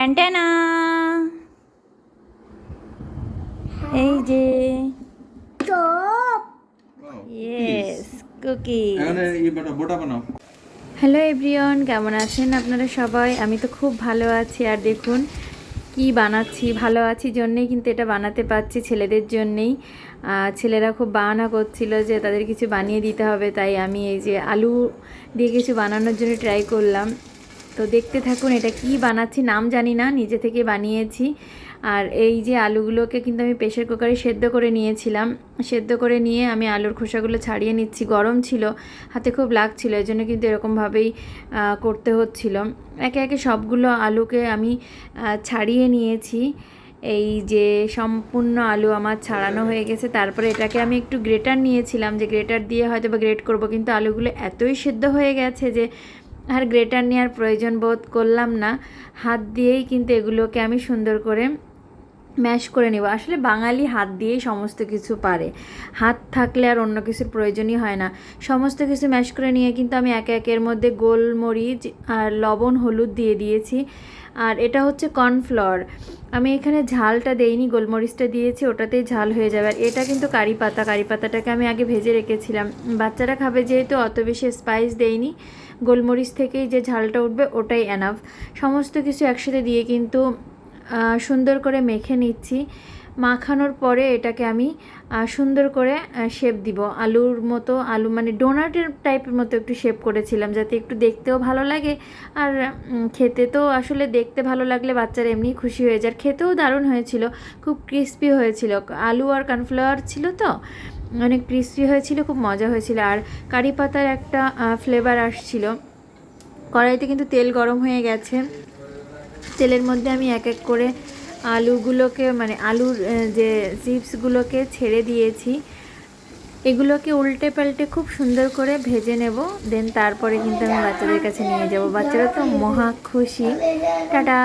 Antenna এই যে yes cookie hello everyone কেমন আছেন আপনারা সবাই? আমি তো খুব ভালো আছি। আর দেখুন কি বানাচ্ছি? ভালো আছি জন্যেই কিন্তু এটা বানাতে পারছি ছেলেদের জন্যেই। ছেলেরা খুব বাহানা করছিল যে তাদের কিছু বানিয়ে দিতে হবে তাই আমি এই যে আলু দিয়ে কিছু বানানোর জন্য ট্রাই করলাম। তো দেখতে থাকুন এটা কি বানাচ্ছি, নাম জানি না, নিজে থেকে বানিয়েছি। আর এই যে আলুগুলোকে কিন্তু আমি প্রেশার কুকারে সেদ্ধ করে নিয়েছিলাম। সেদ্ধ করে নিয়ে আমি আলুর খোসাগুলো ছাড়িয়ে নিচ্ছি। গরম ছিল, হাতে খুব লাগছিল, এই জন্য কিন্তু এরকমভাবেই করতে হচ্ছিল। একে একে সবগুলো আলুকে আমি ছাড়িয়ে নিয়েছি। এই যে সম্পূর্ণ আলু আমার ছাড়ানো হয়ে গেছে। তারপরে এটাকে আমি একটু গ্রেটার নিয়েছিলাম যে গ্রেটার দিয়ে হয়তো বা গ্রেট করব, কিন্তু আলুগুলো এতই সেদ্ধ হয়ে গেছে যে আর গ্রেটার নেওয়ার প্রয়োজন বোধ করলাম না। হাত দিয়েই কিন্তু এগুলোকে আমি সুন্দর করে ম্যাশ করে নেব। আসলে বাঙালি হাত দিয়েই সমস্ত কিছু পারে। হাত থাকলে আর অন্য কিছুর প্রয়োজনই হয় না। সমস্ত কিছু ম্যাশ করে নিয়ে কিন্তু আমি একে একের মধ্যে গোলমরিচ আর লবণ, হলুদ দিয়ে দিয়েছি। আর এটা হচ্ছে কর্নফ্লাওয়ার আমি এখানে ঝালটা দেইনি, গোলমরিচটা দিয়েছি, ওটাতেই ঝাল হয়ে যাবে। আর এটা কিন্তু কারি পাতা। কারি পাতাটাকে আমি আগে ভেজে রেখেছিলাম। বাচ্চারা খাবে যেহেতু, অত বেশি স্পাইস দেইনি। গোলমরিচ থেকেই যে ঝালটা উঠবে, ওটাই এনাফ সমস্ত কিছু একসাথে দিয়ে কিন্তু সুন্দর করে মেখে নিচ্ছি। মাখানোর পরে এটাকে আমি সুন্দর করে শেপ দিব। আলুর মতো আলু মানে ডোনাটের টাইপের মতো একটু শেপ করেছিলাম যাতে একটু দেখতেও ভালো লাগে। আর খেতে তো আসলে দেখতে ভালো লাগলে বাচ্চারা এমনি খুশি হয়ে যায়। আর খেতেও দারুণ হয়েছিল, খুব ক্রিস্পি হয়েছিল। আলু আর কর্নফ্লাওয়ার ছিল তো, অনেক ক্রিস্পি হয়েছিল, খুব মজা হয়েছিল। আর কারি পাতার একটা ফ্লেভার আসছিল। কড়াইতে কিন্তু তেল গরম হয়ে গেছে। তেলের মধ্যে আমি এক এক করে আলুগুলোকে মানে আলুর যে চিপসগুলোকে ছেড়ে দিয়েছি। এগুলোকে উল্টে পাল্টে খুব সুন্দর করে ভেজে নেব। দেন তারপরে কিন্তু আমি বাচ্চাদের কাছে নিয়ে যাব। বাচ্চারা তো মহা খুশি। টাটা!